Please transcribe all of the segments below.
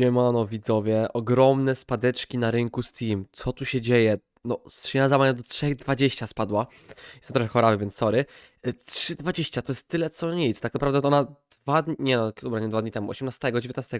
Siemano widzowie, ogromne spadeczki na rynku Steam. Co tu się dzieje? No, skrzynia zamania do 3,20 spadła. Jestem trochę chorawy, więc sorry. E, 3,20 to jest tyle co nic. Tak naprawdę to ona dwa dni, nie no, dobra, nie dwa dni temu, 18, 19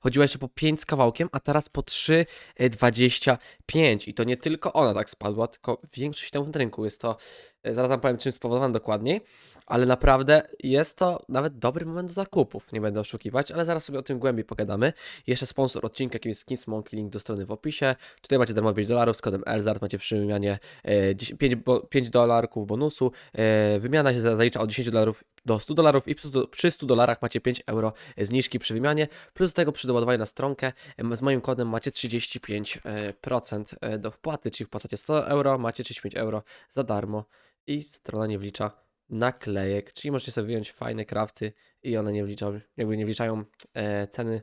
chodziła jeszcze po 5 z kawałkiem, a teraz po 3,25. I to nie tylko ona tak spadła, tylko większość temu rynku. Jest to, e, zaraz wam powiem czym spowodowane dokładniej, ale naprawdę jest to nawet dobry moment do zakupów. Nie będę oszukiwać, ale zaraz sobie o tym głębiej pogadamy. Jeszcze sponsor odcinka, jakim jest Skins Monkey, link do strony w opisie. Tutaj macie darmowe 5 dolarów z kodem ELZART, macie przy wymianie e, 10 5, bo, 5 dolarków bonusu. E, wymiana się za- zalicza od 10 dolarów do 100 dolarów i przy 100 przy 100 dolarach macie 5 euro zniżki przy wymianie. Plus do tego przy doładowaniu na stronkę z moim kodem macie 35% e, e, do wpłaty, czyli wpłacacie 100 euro, macie 35 euro za darmo i strona nie wlicza naklejek, czyli możecie sobie wyjąć fajne krafty i one nie wliczą, jakby nie wliczają e, ceny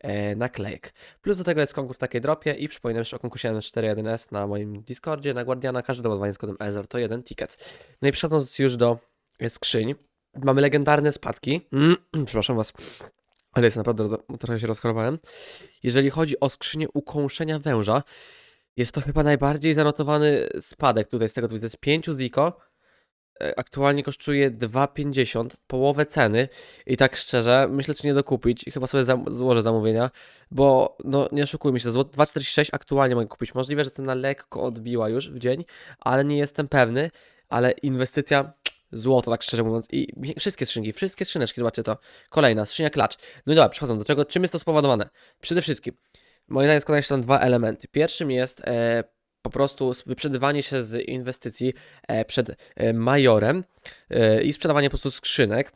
e, naklejek. Plus do tego jest konkurs takiej dropie i przypominam jeszcze o konkursie M41S na moim Discordzie, na Guardiana, każde doładowanie z kodem EZR to jeden ticket. No i przechodząc już do e, skrzyń, mamy legendarne spadki, przepraszam was, ale jest naprawdę, trochę się rozchorowałem. Jeżeli chodzi o skrzynię ukąszenia węża, jest to chyba najbardziej zanotowany spadek tutaj z tego co widzę, z 5 ziko, e, aktualnie kosztuje 2,50, połowę ceny. I tak szczerze, myślę czy nie dokupić chyba sobie zam złożę zamówienia, bo no nie oszukujmy się, zło- 2,46 aktualnie mogę kupić, możliwe, że cena lekko odbiła już w dzień, ale nie jestem pewny, ale inwestycja złoto, tak szczerze mówiąc i wszystkie skrzynki, wszystkie skrzyneczki, zobaczcie to, kolejna, skrzynia klacz, no i dobra, przechodząc do czego, czym jest to spowodowane? Przede wszystkim, moim zdaniem składają się tam dwa elementy, pierwszym jest e, po prostu wyprzedywanie się z inwestycji e, przed e, majorem e, i sprzedawanie po prostu skrzynek.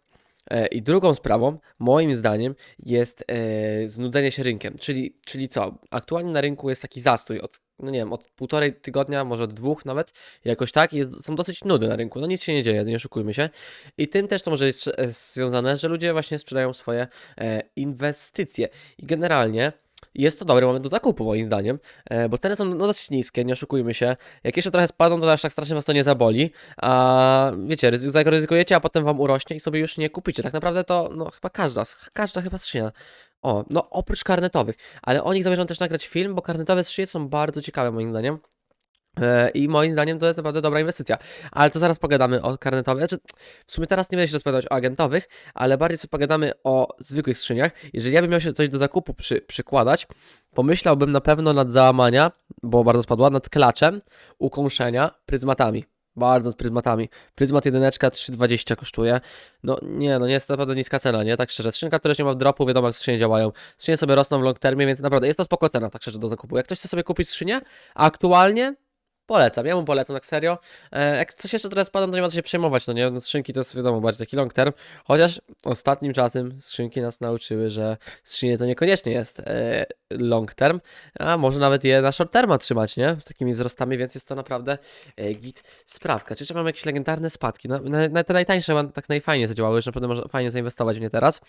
E, I drugą sprawą, moim zdaniem, jest e, znudzenie się rynkiem. Czyli, czyli co? Aktualnie na rynku jest taki zastój od, no nie wiem, od półtorej tygodnia, może od dwóch nawet, jakoś tak. i są dosyć nudy na rynku. No nic się nie dzieje, nie oszukujmy się. I tym też to może jest e, związane, że ludzie właśnie sprzedają swoje inwestycje. I generalnie jest to dobry moment do zakupu, moim zdaniem, e, bo ceny są no, dosyć niskie, nie oszukujmy się. Jak jeszcze trochę spadną, to aż tak strasznie was to nie zaboli, a wiecie, ryzy- ryzykujecie, a potem wam urośnie i sobie już nie kupicie. Tak naprawdę to, no chyba każda, każda chyba skrzynia. O, no oprócz karnetowych, ale o nich zamierzam też nagrać film, bo karnetowe skrzynie są bardzo ciekawe moim zdaniem. E, I moim zdaniem to jest naprawdę dobra inwestycja. Ale to zaraz pogadamy o karnetowych. Znaczy, w sumie teraz nie będę się rozpowiadać o agentowych, ale bardziej sobie pogadamy o zwykłych skrzyniach. Jeżeli ja bym miał się coś do zakupu przy, przykładać, pomyślałbym na pewno nad załamania, bo bardzo spadła, nad klaczem, ukąszenia, pryzmatami. Bardzo nad pryzmatami. Pryzmat jedyneczka 3,20 kosztuje. No nie, no nie jest to naprawdę niska cena, nie? Tak szczerze. Skrzynka, już nie ma dropu, wiadomo jak skrzynie działają. Skrzynie sobie rosną w long termie, więc naprawdę jest to spoko cena, tak szczerze, do zakupu. Jak ktoś chce sobie kupić skrzynię, aktualnie Polecam, ja mu polecam, tak serio. E, jak coś jeszcze teraz spadam, to nie ma co się przejmować, no nie? No, skrzynki to jest wiadomo, bardziej taki long term. Chociaż ostatnim czasem skrzynki nas nauczyły, że skrzynie to niekoniecznie jest e, long term, a może nawet je na short terma trzymać, nie? Z takimi wzrostami, więc jest to naprawdę e, git sprawka. Czy jeszcze mamy jakieś legendarne spadki? No, na, na te najtańsze tak najfajniej zadziałały, że naprawdę można fajnie zainwestować w nie teraz.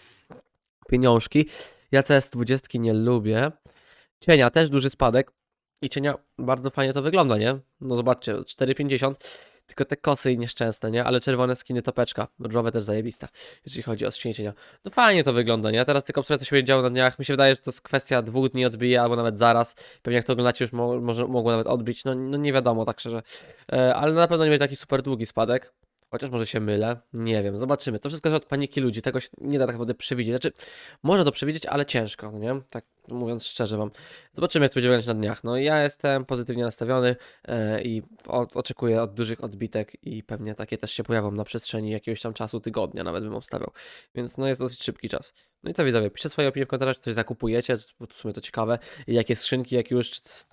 Pieniążki. Ja CS20 nie lubię. Cienia też duży spadek. I cienia bardzo fajnie to wygląda, nie? No zobaczcie, 4,50. Tylko te kosy i nieszczęsne, nie? Ale czerwone skiny topeczka. Różowe też zajebista, jeżeli chodzi o skrzynię cienia. No fajnie to wygląda, nie? Teraz tylko obserwuję, co się będzie działo na dniach. Mi się wydaje, że to jest kwestia dwóch dni odbije, albo nawet zaraz. Pewnie jak to oglądacie, już mo może mogło nawet odbić. No, no nie wiadomo, tak szczerze. E, ale na pewno nie będzie taki super długi spadek. Chociaż może się mylę, nie wiem, zobaczymy. To wszystko zależy od paniki ludzi, tego się nie da tak naprawdę przewidzieć. Znaczy, można to przewidzieć, ale ciężko, no nie? Tak mówiąc szczerze wam. Zobaczymy, jak to będzie wyglądać na dniach. No ja jestem pozytywnie nastawiony e, i oczekuję od dużych odbitek i pewnie takie też się pojawią na przestrzeni jakiegoś tam czasu, tygodnia nawet bym obstawiał. Więc no jest dosyć szybki czas. No i co widzowie, piszcie swoje opinie w komentarzach, czy coś zakupujecie, bo w sumie to ciekawe. Jakie skrzynki, jak już,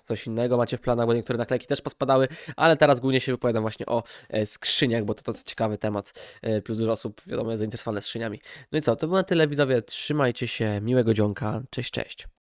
coś innego macie w planach, bo niektóre naklejki też pospadały, ale teraz głównie się wypowiadam właśnie o e, skrzyniach, bo to to ciekawy temat, e, plus dużo osób, wiadomo, jest zainteresowane skrzyniami. No i co, to było na tyle widzowie, trzymajcie się, miłego dzionka, cześć, cześć.